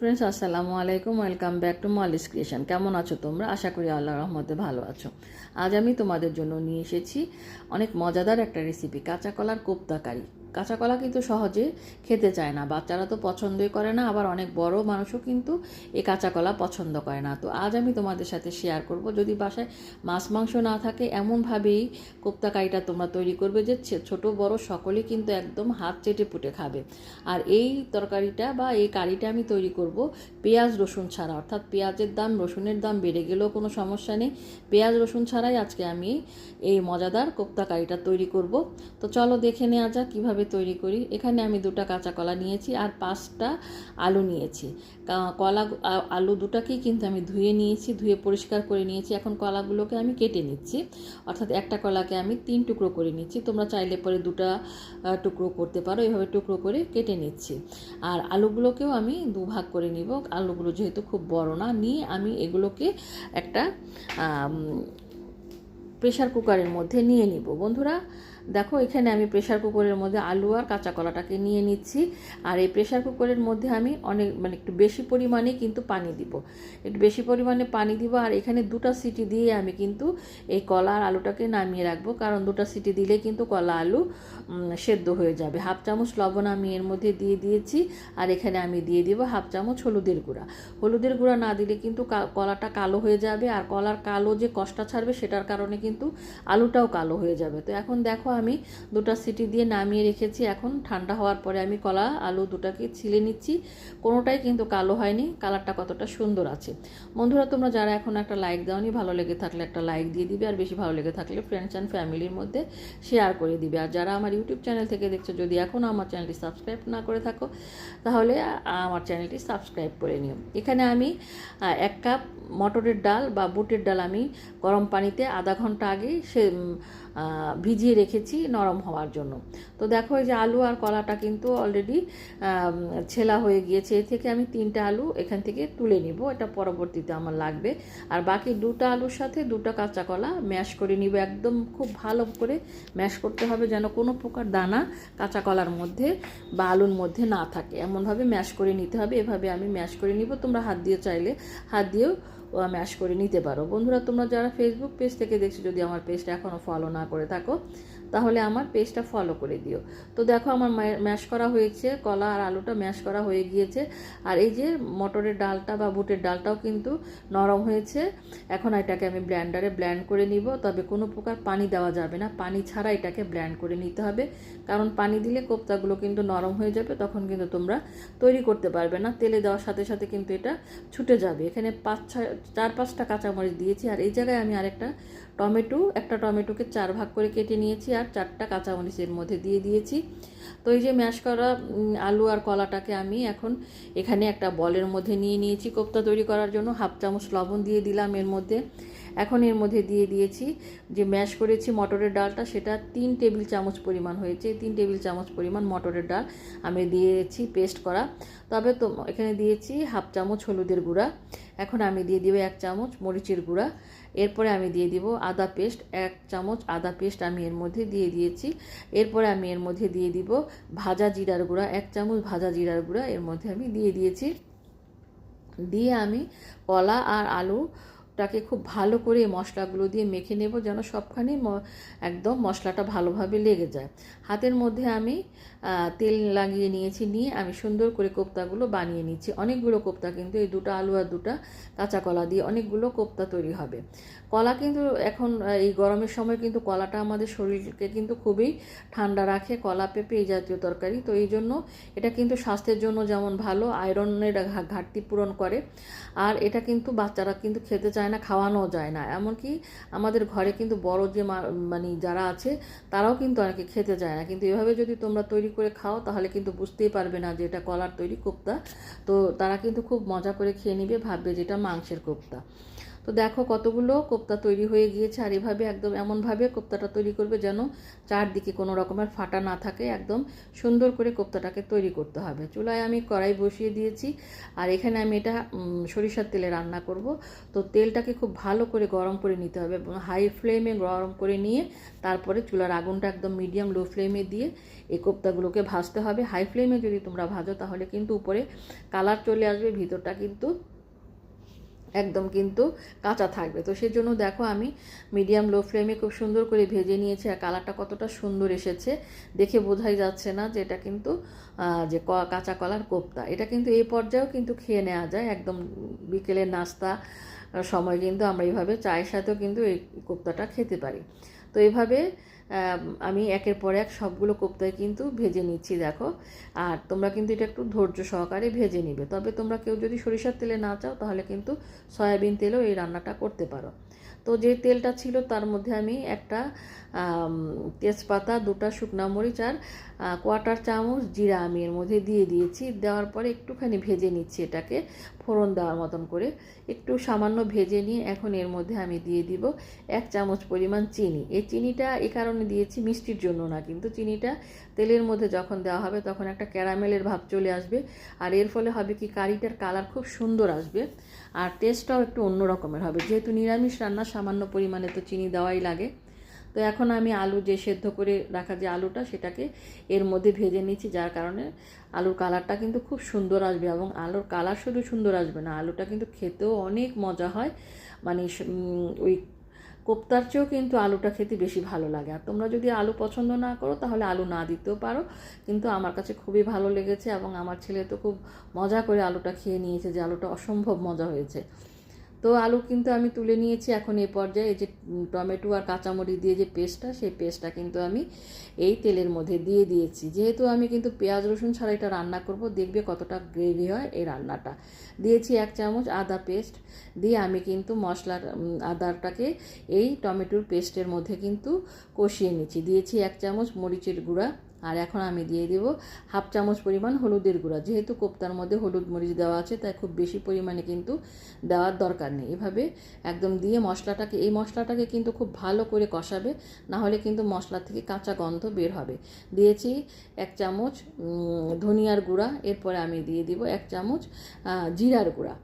Friends আসসালামু আলাইকুম। Welcome back to Molly's creation কেমন আছো তোমরা? আশা করি আল্লাহ রহমতে ভালো আছো। আজ আমি তোমাদের জন্য নিয়ে এসেছি অনেক মজাদার একটা রেসিপি কাঁচা কলার কোপ্তা কারি কাঁচা কলা কিন্তু সহজে খেতে চায় না। বাচ্চারা তো পছন্দই করে না, আবার অনেক বড় মানুষও কিন্তু এই কাঁচা কলা পছন্দ করে না। তো আজ আমি তোমাদের সাথে শেয়ার করব। যদি বাসায় মাছ, মাংস না থাকে, এমনভাবেই কোপ্তা কারিটা তোমরা তৈরি করবে যে ছোট, বড় সকলেই কিন্তু একদম হাত চেটে পুটে খাবে। আর এই তরকারিটা বা এই কারিটা আমি তৈরি করব পেঁয়াজ, রসুন ছাড়া। অর্থাৎ পেঁয়াজের দাম, রসুনের দাম বেড়ে গেলেও কোনো সমস্যা নেই। পেঁয়াজ, রসুন ছাড়াই আজকে আমি এই মজাদার কোপ্তা কারিটা তৈরি করব। তো চলো দেখে নেওয়া যাক কীভাবে তৈরি করি। এখানে আমি দুটো কাঁচা কলা নিয়েছি আর পাঁচটা আলু নিয়েছি। কলা আলু দুটাকেই কিন্তু আমি ধুয়ে নিয়েছি, ধুয়ে পরিষ্কার করে নিয়েছি। এখন কলাগুলোকে আমি কেটে নিচ্ছি। অর্থাৎ একটা কলাকে আমি তিন টুকরো করে নিচ্ছি। তোমরা চাইলে পরে দুটা টুকরো করতে পারো। এভাবে টুকরো করে কেটে নিচ্ছি। আর আলুগুলোকেও আমি দুভাগ করে নিব। আলুগুলো যেহেতু খুব বড় না, নিয়ে আমি এগুলোকে একটা প্রেশার কুকারের মধ্যে নিয়ে নিব। বন্ধুরা দেখো, এখানে আমি প্রেশার কুকারের মধ্যে আলু আর কাঁচা কলাটাকে নিয়ে নিচ্ছি। আর এই প্রেশার কুকারের মধ্যে আমি অনেক মানে একটু বেশি পরিমাণে কিন্তু পানি দিব। একটু বেশি পরিমাণে পানি দিব, আর এখানে দুটো সিটি দিয়ে আমি কিন্তু এই কলা আর আলুটাকে নামিয়ে রাখব। কারণ দুটো সিটি দিলে কিন্তু কলা আলু সেদ্ধ হয়ে যাবে। হাফ চামচ লবণ আমি এর মধ্যে দিয়ে দিয়েছি, আর এখানে আমি দিয়ে দিব হাফ চামচ হলুদের গুঁড়া। হলুদের গুঁড়া না দিলে কিন্তু কলাটা কালো হয়ে যাবে, আর কলার কালো যে কষ্টা ছাড়বে সেটার কারণে কিন্তু আলুটাও কালো হয়ে যাবে। তো এখন দেখো আমি দুটো সিটি দিয়ে নামিয়ে রেখেছি। এখন ঠান্ডা হওয়ার পরে আমি কলা, আলু দুটাকে ছিলে নিচ্ছি। কোনোটাই কিন্তু কালো হয়নি, কালারটা কতটা সুন্দর আছে। বন্ধুরা, তোমরা যারা এখন একটা লাইক দাওনি, ভালো লেগে থাকলে একটা লাইক দিয়ে দিবে। আর বেশি ভালো লেগে থাকলে ফ্রেন্ডস অ্যান্ড ফ্যামিলির মধ্যে শেয়ার করে দিবে। আর যারা আমার ইউটিউব চ্যানেল থেকে দেখছ, যদি এখনও আমার চ্যানেলটি সাবস্ক্রাইব না করে থাকো, তাহলে আমার চ্যানেলটি সাবস্ক্রাইব করে নিও। এখানে আমি এক কাপ মটরের ডাল বা বুটের ডাল আমি গরম পানিতে আধা ঘণ্টা আগে সে ভিজিয়ে রেখেছি নরম হওয়ার জন্য। তো দেখো এই যে আলু আর কলাটা কিন্তু অলরেডি ছেলা হয়ে গিয়েছে। এ থেকে আমি তিনটা আলু এখান থেকে তুলে নিব। এটা পরবর্তীতে আমার লাগবে। আর বাকি দুটো আলুর সাথে দুটো কাঁচা কলা ম্যাশ করে নিব। একদম খুব ভালো করে ম্যাশ করতে হবে যেন কোনো প্রকার দানা কাঁচা কলার মধ্যে বা আলুর মধ্যে না থাকে। এমনভাবে ম্যাশ করে নিতে হবে। এভাবে আমি ম্যাশ করে নিব। তোমরা হাত দিয়ে চাইলে হাত দিয়েও ম্যাশ করে নিতে পারো। বন্ধুরা, তোমরা যারা ফেসবুক পেজ থেকে দেখছ, যদি আমার পেজটা এখনও ফলো না করে থাকো তাহলে আমার পেজটা ফলো করে দিও। তো দেখো আমার ম্যাশ করা হয়েছে, কলা আর আলুটা ম্যাশ করা হয়ে গিয়েছে। আর এই যে মটরের ডালটা বা বুটের ডালটাও কিন্তু নরম হয়েছে। এখন এটাকে আমি ব্ল্যান্ডারে ব্ল্যান্ড করে নিব। তবে কোনো প্রকার পানি দেওয়া যাবে না। পানি ছাড়া এটাকে ব্ল্যান্ড করে নিতে হবে। কারণ পানি দিলে কোপ্তাগুলো কিন্তু নরম হয়ে যাবে, তখন কিন্তু তোমরা তৈরি করতে পারবে না। তেলে দেওয়ার সাথে সাথে কিন্তু এটা ছুটে যাবে। এখানে পাঁচ, ছয়, চার, পাঁচটা কাঁচামরিচ দিয়েছি। আর এই জায়গায় আমি আরেকটা টমেটো, একটা টমেটোকে চার ভাগ করে কেটে নিয়েছি আর চারটা কাঁচামরিচের মধ্যে দিয়ে দিয়েছি। তো এই যে ম্যাশ করা আলু আর কলাটাকে আমি এখন এখানে একটা বলের মধ্যে নিয়ে নিয়েছি কোপ্তা তৈরি করার জন্য। হাফ চামচ লবণ দিয়ে দিলাম এর মধ্যে। এখন এর মধ্যে দিয়ে দিয়েছি যে ম্যাশ করেছি মটরের ডালটা, সেটা তিন টেবিল চামচ পরিমাণ হয়েছে। তিন টেবিল চামচ পরিমাণ মটরের ডাল আমি দিয়েছি পেস্ট করা। তবে তো এখানে দিয়েছি হাফ চামচ হলুদের গুঁড়া। এখন আমি দিয়ে দিব এক চামচ মরিচের গুঁড়া। এরপরে আমি দিয়ে দিব আদা পেস্ট, এক চামচ আদা পেস্ট আমি এর মধ্যে দিয়ে দিয়েছি। এরপরে আমি এর মধ্যে দিয়ে দিব ভাজা জিরার গুঁড়া, এক চামচ ভাজা জিরার গুঁড়া এর মধ্যে আমি দিয়ে দিয়েছি। দিয়ে আমি কলা আর আলুটাকে খুব ভালো করে মশলাগুলো দিয়ে মেখে নেব যেন সবখানে একদম মশলাটা ভালোভাবে লেগে যায়। হাতের মধ্যে আমি তেল লাগিয়ে নিয়েছি নিয়ে আমি সুন্দর করে কোপ্তাগুলো বানিয়ে নিচ্ছি। অনেকগুলো কোপ্তা কিন্তু এই দুটো আলু আর দুটো কাঁচা কলা দিয়ে অনেকগুলো কোপ্তা তৈরি হবে। কলা কিন্তু এখন এই গরমের সময় কিন্তু কলাটা আমাদের শরীরকে কিন্তু খুবই ঠান্ডা রাখে, কলা পেঁপে এই জাতীয় তরকারি। তো এই জন্য এটা কিন্তু স্বাস্থ্যের জন্য যেমন ভালো, আয়রনের ঘাটতি পূরণ করে। আর এটা কিন্তু বাচ্চারা কিন্তু খেতে চায় না, খাওয়ানো যায় না। এমনকি আমাদের ঘরে কিন্তু বড় যে মানে যারা আছে, তারাও কিন্তু অনেকে খেতে যায় না। কিন্তু এভাবে যদি তোমরা তৈরি করে খাও, তাহলে কিন্তু বুঝতেই পারবে না যে এটা কলার তৈরি কোপ্তা। তো তারা কিন্তু খুব মজা করে খেয়ে নিবে, ভাববে যে এটা মাংসের কোপ্তা। তো দেখো কতগুলো কোপ্তা তৈরি হয়ে গিয়েছে আর এভাবে একদম এমনভাবে কোপ্তাটা তৈরি করবে যেন চারদিকে কোনো রকমের ফাটা না থাকে, একদম সুন্দর করে কোপ্তাটাকে তৈরি করতে হবে। চুলায় আমি কড়াই বসিয়ে দিয়েছি আর এখানে আমি এটা সরিষার তেলে রান্না করব। তো তেলটাকে খুব ভালো করে গরম করে নিতে হবে হাই ফ্লেমে গরম করে নিয়ে তারপরে চুলার আগুনটা একদম মিডিয়াম লো ফ্লেমে দিয়ে এই কোপ্তাগুলোকে ভাজতে হবে। হাই ফ্লেমে যদি তোমরা ভাজো তাহলে কিন্তু উপরে কালার চলে আসবে, ভিতরটা কিন্তু একদম কিন্তু কাঁচা থাকবে। তো সেই জন্য দেখো আমি মিডিয়াম লো ফ্লেমে খুব সুন্দর করে ভেজে নিয়েছি আর কালারটা কতটা সুন্দর এসেছে। দেখে বোঝাই যাচ্ছে না যে এটা কিন্তু যে কাঁচা কলার কোপ্তা। এটা কিন্তু এই পর্যায়েও কিন্তু খেয়ে নেওয়া যায়। একদম বিকেলের নাস্তা সময় কিন্তু আমরা এইভাবে চায়ের সাথেও কিন্তু এই কোপ্তাটা খেতে পারি। তো এইভাবে আম, একের পর এক সবগুলো কোপ্তায় কিন্তু ভেজে নিচ্ছি দেখো। আর তোমরা কিন্তু এটা একটু ধৈর্য সহকারে ভেজে নিবে। তবে তোমরা কেউ যদি সরিষার তেলে না চাও তাহলে কিন্তু সয়াবিন তেলেও এই রান্নাটা করতে পারো। তো যে তেলটা ছিল তার মধ্যে আমি একটা তেজপাতা দুটা শুকনা মরিচ আর কোয়াটার চামচ জিরা আমি এর মধ্যে দিয়ে দিয়েছি। দেওয়ার পরে একটুখানি ভেজে নিচ্ছি এটাকে, ফোড়ন দেওয়ার মতন করে। একটু সামান্য ভেজে নিয়ে এখন এর মধ্যে আমি দিয়ে দিব এক চামচ পরিমাণ চিনি। এই চিনিটা এই কারণে দিয়েছি মিষ্টির জন্য না, কিন্তু চিনিটা তেলের মধ্যে যখন দেওয়া হবে তখন একটা ক্যারামেলের ভাব চলে আসবে। আর এর ফলে হবে কি, কারিটার কালার খুব সুন্দর আসবে আর টেস্টটাও একটু অন্য রকমের হবে। যেহেতু নিরামিষ রান্না সামান্য পরিমাণে তো চিনি দেওয়াই লাগে। তো এখন আমি আলু যে সেদ্ধ করে রাখা যে আলুটা, সেটাকে এর মধ্যে ভেজে নিচ্ছি, যার কারণে আলুর কালারটা কিন্তু খুব সুন্দর আসবে এবং আলুর কালার শুধু সুন্দর আসবে না, আলুটা কিন্তু খেতেও অনেক মজা হয়। মানে ওই কোপ্তার চেয়েও কিন্তু আলুটা খেতে বেশি ভালো লাগে। আর তোমরা যদি আলু পছন্দ না করো, তাহলে আলু না দিতেও পারো। কিন্তু আমার কাছে খুবই ভালো লেগেছে এবং আমার ছেলে তো খুব মজা করে আলুটা খেয়ে নিয়েছে যে আলুটা অসম্ভব মজা হয়েছে। তো আলু কিন্তু আমি তুলে নিয়েছি এখন এই পর্যায়ে। এই যে টমেটো আর কাঁচামরিচ দিয়ে যে পেস্টটা, সেই পেস্টটা কিন্তু আমি এই তেলের মধ্যে দিয়ে দিয়েছি। যেহেতু আমি কিন্তু পেঁয়াজ, রসুন ছাড়া এটা রান্না করব, দেখবে কতটা গ্রেভি হয় এই রান্নাটা। দিয়েছি এক চামচ আদা পেস্ট। দিয়ে আমি কিন্তু মশলার আদাটাকে এই টমেটোর পেস্টের মধ্যে কিন্তু কষিয়ে নিচ্ছি। দিয়েছি এক চামচ মরিচের গুঁড়া। আর এখন আমি দিয়ে দেব হাফ চামচ পরিমাণ হলুদের গুঁড়া। যেহেতু কোপ্তার মধ্যে হলুদ মরিচ দেওয়া আছে, তাই খুব বেশি পরিমাণে কিন্তু দেওয়ার দরকার নেই। এভাবে একদম দিয়ে মশলাটাকে, এই মশলাটাকে কিন্তু খুব ভালো করে কষাবে না হলে কিন্তু মশলা থেকে কাঁচা গন্ধ বের হবে। দিয়েছি এক চামচ ধনিয়ার গুঁড়া। এরপরে আমি দিয়ে দিব এক চামচ জিরার গুঁড়া।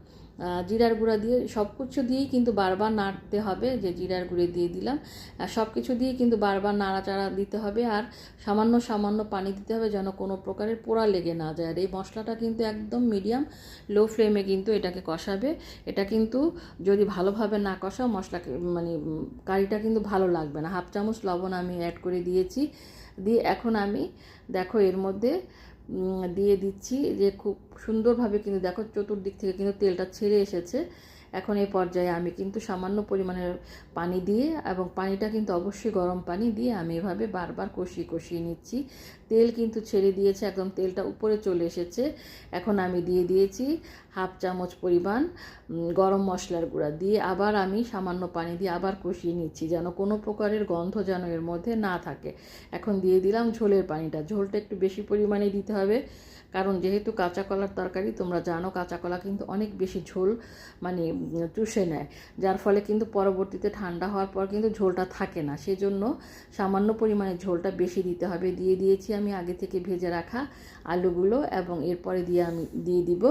জিরার গুঁড়া দিয়ে সব কিছু দিয়েই কিন্তু বারবার নাড়তে হবে, যে জিরার গুঁড়ে দিয়ে দিলাম। আর সব কিছু দিয়ে কিন্তু বারবার নাড়াচাড়া দিতে হবে আর সামান্য সামান্য পানি দিতে হবে যেন কোনো প্রকারের পোড়া লেগে না যায়। আর এই মশলাটা কিন্তু একদম মিডিয়াম, লো ফ্লেমে কিন্তু এটাকে কষাবে। এটা কিন্তু যদি ভালোভাবে না কষাও, মশলাকে মানে কারিটা কিন্তু ভালো লাগবে না। হাফ চামচ লবণ আমি অ্যাড করে দিয়েছি। দিয়ে এখন আমি, দেখো এর মধ্যে দিয়ে দিচ্ছি যে খুব সুন্দরভাবে কিন্তু দেখো চতুর্দিক থেকে কিন্তু তেলটা ছেড়ে এসেছে। এখন এই পর্যায়ে আমি কিন্তু সামান্য পরিমাণের পানি দিয়ে এবং পানিটা কিন্তু অবশ্যই গরম পানি দিয়ে আমি এভাবে বারবার কষিয়ে কষিয়ে নিচ্ছি। তেল কিন্তু ছেড়ে দিয়েছে, একদম তেলটা উপরে চলে এসেছে। এখন আমি দিয়ে দিয়েছি হাফ চামচ পরিমাণ গরম মশলার গুঁড়া দিয়ে আবার আমি সামান্য পানি দিয়ে আবার কষিয়ে নিচ্ছি যেন কোনো প্রকারের গন্ধ যেন এর মধ্যে না থাকে। এখন দিয়ে দিলাম ঝোলের পানিটা, ঝোলটা একটু বেশি পরিমাণে দিতে হবে। কারণ যেহেতু কাঁচা কলার তরকারি, তোমরা জানো কাঁচা কলা কিন্তু অনেক বেশি ঝোল মানে চুষে নেয়। যার ফলে কিন্তু পরবর্তীতে ঠান্ডা হওয়ার পর কিন্তু ঝোলটা থাকে না। সেজন্য সামান্য পরিমাণে ঝোলটা বেশি দিতে হবে। দিয়ে দিয়েছি আমি আগে থেকে ভেজে রাখা আলুগুলো এবং এরপরে দিয়ে আমি, দিয়ে দিব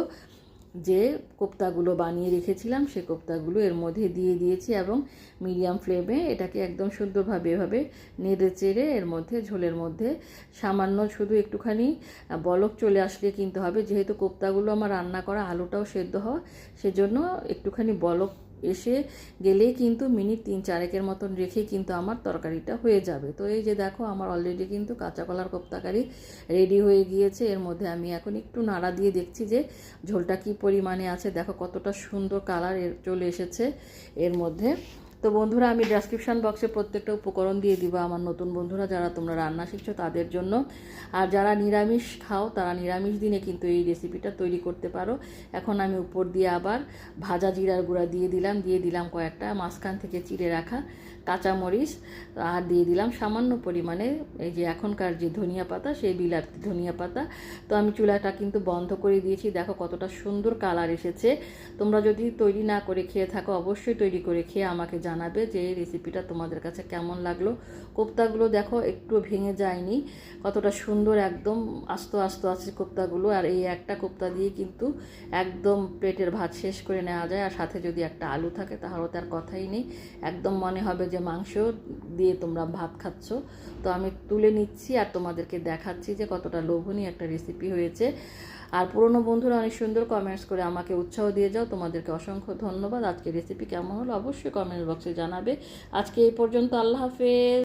যে কোপ্তাগুলো বানিয়ে রেখেছিলাম, সে কোপ্তাগুলো এর মধ্যে দিয়ে দিয়েছি এবং মিডিয়াম ফ্লেমে এটাকে একদম সুন্দরভাবে এভাবে নেড়ে চেড়ে এর মধ্যে ঝোলের মধ্যে সামান্য শুধু একটুখানি বলক চলে আসলে কিনতে হবে। যেহেতু কোপ্তাগুলো আমার রান্না করা আলুটাও সেদ্ধ হওয়া, সেজন্য একটুখানি বলক এসে গেলে কিন্তু মিনিট তিন চারেকের মতন রেখে কিন্তু আমার তরকারিটা হয়ে যাবে। তো এই যে দেখো, আমার অলরেডি কিন্তু কাঁচা কলার কোপ্তাকারি রেডি হয়ে গিয়েছে। এর মধ্যে আমি এখন একটু নাড়া দিয়ে দেখছি যে ঝোলটা কি পরিমাণে আছে। দেখো কতটা সুন্দর কালার চলে এসেছে। এর মধ্যে তো বন্ধুরা, আমি ডেসক্রিপশান বক্সে প্রত্যেকটা উপকরণ দিয়ে দিব আমার নতুন বন্ধুরা, যারা তোমরা রান্না শিখছো তাদের জন্য। আর যারা নিরামিষ খাও, তারা নিরামিষ দিনে কিন্তু এই রেসিপিটা তৈরি করতে পারো। এখন আমি উপর দিয়ে আবার ভাজা জিরার গুঁড়া দিয়ে দিলাম দিয়ে দিলাম কয়েকটা, মাঝখান থেকে চিড়ে রাখা। কাঁচামরিচ আর দিয়ে দিলাম। সামান্য পরিমাণে এই যে এখনকার যে ধনিয়া পাতা, সেই বিলাতি ধনিয়া পাতা। তো আমি চুলাটা কিন্তু বন্ধ করে দিয়েছি। দেখো কতটা সুন্দর কালার এসেছে। তোমরা যদি তৈরি না করে খেয়ে থাকো, অবশ্যই তৈরি করে খেয়ে আমাকে জানাবে যে এই রেসিপিটা তোমাদের কাছে কেমন লাগল। কোপ্তাগুলো দেখো একটু ভেঙে যায়নি। কতটা সুন্দর একদম আস্ত আস্ত আছে কোপ্তাগুলো। আর এই একটা কোপ্তা দিয়ে কিন্তু একদম পেটের ভাত শেষ করে নেওয়া যায়। আর সাথে যদি একটা আলু থাকে, তাহলে তার কথাই নেই। একদম মনে হবে যে মাংস দিয়ে তোমরা ভাত খাচ্ছ, তো আমি তুলে নিচ্ছি আর তোমাদেরকে দেখাচ্ছি যে কতটা লোভনীয় একটা রেসিপি হয়েছে। আর পুরনো বন্ধুরা অনেক সুন্দর কমেন্টস করে আমাকে উৎসাহ দিয়ে যাও। তোমাদেরকে অসংখ্য ধন্যবাদ। আজকে রেসিপি কেমন হলো অবশ্যই কমেন্ট বক্সে জানাবে। আজকে এই পর্যন্ত আল্লাহ হাফেজ।